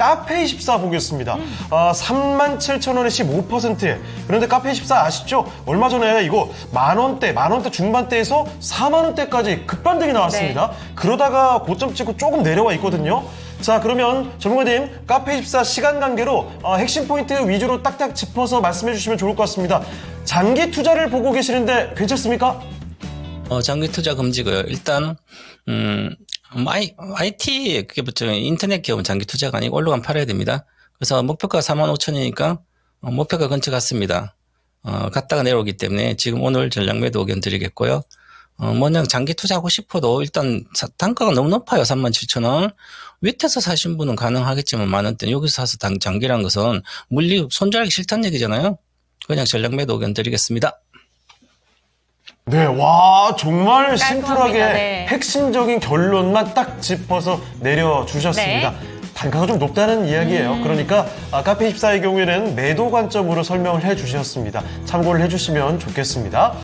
카페24 보겠습니다. 아, 37,000원에 15%에. 그런데 카페24 아시죠? 얼마 전에 이거 만 원대, 만 원대 중반대에서 4만 원대까지 급반등이 나왔습니다. 그러다가 고점 찍고 조금 내려와 있거든요. 자, 그러면 전문가님, 카페24 시간 관계로 어, 핵심 포인트 위주로 딱딱 짚어서 말씀해 주시면 좋을 것 같습니다. 장기 투자를 보고 계시는데 괜찮습니까? 어, 장기 투자 금지고요. 일단 음, I, IT 그게 뭐죠? 인터넷 기업은 장기 투자가 아니고 올라가면 팔아야 됩니다. 그래서 목표가 4만 5천이니까 어, 목표가 근처 같습니다. 어, 갔다가 내려오기 때문에 지금 오늘 전략 매도 의견 드리겠고요. 어, 뭐냐 장기 투자하고 싶어도 일단 사- 단가가 너무 높아요. 3만 7천 원. 밑에서 사신 분은 가능하겠지만 만 원대 여기서 사서 당, 장기란 것은 물리 손절하기 싫다는 얘기잖아요. 그냥 전략 매도 의견 드리겠습니다. 네, 와, 정말. 심플하게 네. 핵심적인 결론만 딱 짚어서 내려주셨습니다. 네. 단가가 좀 높다는 이야기예요. 그러니까 아, 카페 24의 경우에는 매도 관점으로 설명을 해주셨습니다. 참고를 해주시면 좋겠습니다.